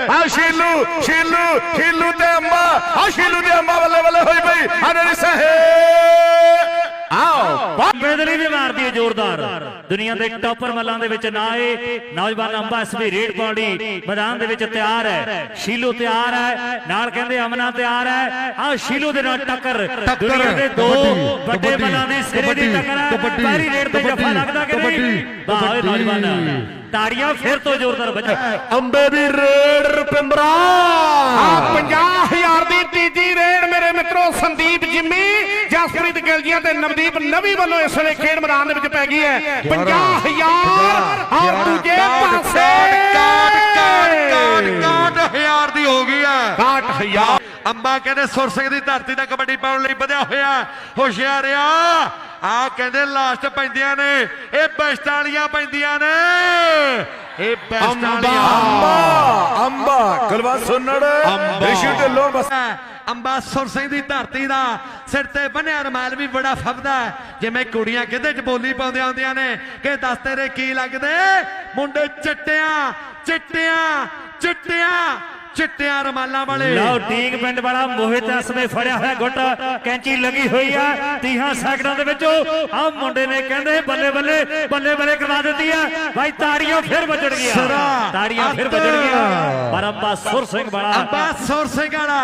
ਆ ਸ਼ੀਲੂ ਸ਼ੀਲੂ ਸ਼ੀਲੂ ਤੇ ਅੰਬਾ ਆ ਸ਼ੀਲੂ ਤੇ ਅੰਬਾ ਬੱਲੇ ਬੱਲੇ ਬੇਦਲੀ ਵੀ ਮਾਰਦੀ ਹੈ ਜ਼ੋਰਦਾਰ। ਦੁਨੀਆ ਦੇ ਟੌਪਰ ਮੱਲਾਂ ਦੇ ਵਿੱਚ ਨਾ ਇਹ ਨੌਜਵਾਨ ਅੰਬਾ ਐਸਵੀ ਰੇਡ ਪਾਉਣੀ ਮੈਦਾਨ ਦੇ ਵਿੱਚ ਤਿਆਰ ਹੈ। ਸ਼ੀਲੂ ਤਿਆਰ ਹੈ ਨਾਲ ਕਹਿੰਦੇ ਅਮਨਾ ਤਿਆਰ ਹੈ। ਆ ਸ਼ੀਲੂ ਦੇ ਨਾਲ ਟੱਕਰ। ਦੁਨੀਆ ਦੇ ਦੋ ਵੱਡੇ ਮੱਲਾਂ ਦੀ ਸਿਰੇ ਦੀ ਕਬੱਡੀ, ਟੱਕਰ ਹੈ। ਕਬੱਡੀ, ਪਹਿਲੀ ਰੇਡ ਤੇ ਜੱਫਾ ਲੱਗਦਾ ਕਿ ਨਹੀਂ? ਕਬੱਡੀ, ਵਾਹ ਓਏ ਕਬੱਡੀ। ਨੌਜਵਾਨ। ਤਾੜੀਆਂ ਫਿਰ ਤੋਂ ਜ਼ੋਰਦਾਰ ਵੱਜ ਅੰਬੇ ਦੀ ਰੇਡ ਰੁਪਿੰਦਰਾ ਆ 50000 ਦੀ ਤੀਜੀ ਰੇਡ ਮੇਰੇ ਮਿੱਤਰੋ ਸੰਦੀਪ ਜਿੰਮੀ ਜਸਪ੍ਰੀਤ ਗਿਲਜੀਆਂ ਤੇ ਨਵਦੀਪ ਨਵੀ ਵੱਲੋਂ ਇਸ ਵੇਲੇ ਖੇਡ ਮੈਦਾਨ ਦੇ ਵਿੱਚ ਪੈ ਗਈ ਹੈ। 50000 ਔਰ ਦੂਜੇ ਪਾਸੇ। ਕਾਟ ਹਜ਼ਾਰ ਦੀ ਹੋ ਗਈ ਹੈ। 60000 ਅੰਬਾ ਕਹਿੰਦੇ ਸੁਰ ਸਿੰਘ ਦੀ ਧਰਤੀ ਦਾ ਕਬੱਡੀ ਪਾਉਣ ਲਈ ਵਧਿਆ ਹੋਇਆ ਹੁਸ਼ਿਆਰ ਆ। ਆ ਕਹਿੰਦੇ ਲਾਸਟ ਪੈਂਦੀਆਂ ਨੇ। ਇਹ ਬੈਸਟ ਵਾਲੀਆਂ ਪੈਂਦੀਆਂ ਨੇ। ਇਹ ਬੈਸਟ ਵਾਲੀਆਂ। ਅੰਬਾ ਅੰਬਾ ਗਲਵਾ ਸੁਣੜ ਰਿਸ਼ੀ ਢਿੱਲੋਂ ਬਸ। ਅੰਬਾ ਸੁਰ ਸਿੰਘ ਦੀ ਧਰਤੀ ਦਾ ਸਿਰ ਤੇ ਬੰਨਿਆ ਰਮਾਲ ਵੀ ਬੜਾ ਫਬਦਾ। ਜਿਵੇਂ ਕੁੜੀਆਂ ਕਿਤੇ ਚ ਬੋਲੀ ਪਾਉਂਦੀਆਂ ਹੁੰਦੀਆਂ ਨੇ ਕਿ ਦੱਸ ਤੇਰੇ ਕੀ ਲੱਗਦੇ? ਮੁੰਡੇ ਚਿੱਟਿਆਂ ਚਿੱਟਿਆਂ ਚਿੱਟਿਆਂ। ਚਿੱਟਿਆਂ ਰਮਾਲਾਂ ਵਾਲੇ। ਲਓ ਟੀਕ ਪਿੰਡ ਵਾਲਾ ਮੋਹਿਤ ਇਸ ਨੇ ਫੜਿਆ ਹੋਇਆ ਗੁੱਟ ਕੈਂਚੀ ਲੱਗੀ ਹੋਈ ਆ 30 ਸੈਕਿੰਡਾਂ ਦੇ ਵਿੱਚ ਆ ਮੁੰਡੇ ਨੇ ਕਹਿੰਦੇ ਬੱਲੇ ਬੱਲੇ ਬੱਲੇ ਬੱਲੇ ਕਰਵਾ ਦਿੱਤੀ ਆ। ਭਾਈ ਤਾੜੀਆਂ ਫਿਰ ਵੱਜਣਗੀਆਂ ਸਿਰਾ, ਤਾੜੀਆਂ ਫਿਰ ਅੱਤ। ਵੱਜਣਗੀਆਂ ਪਰ ਅੰਬਾ ਸੁਰ ਸਿੰਘ ਵਾਲਾ। ਅੰਬਾ ਸੁਰ ਸਿੰਘ ਵਾਲਾ।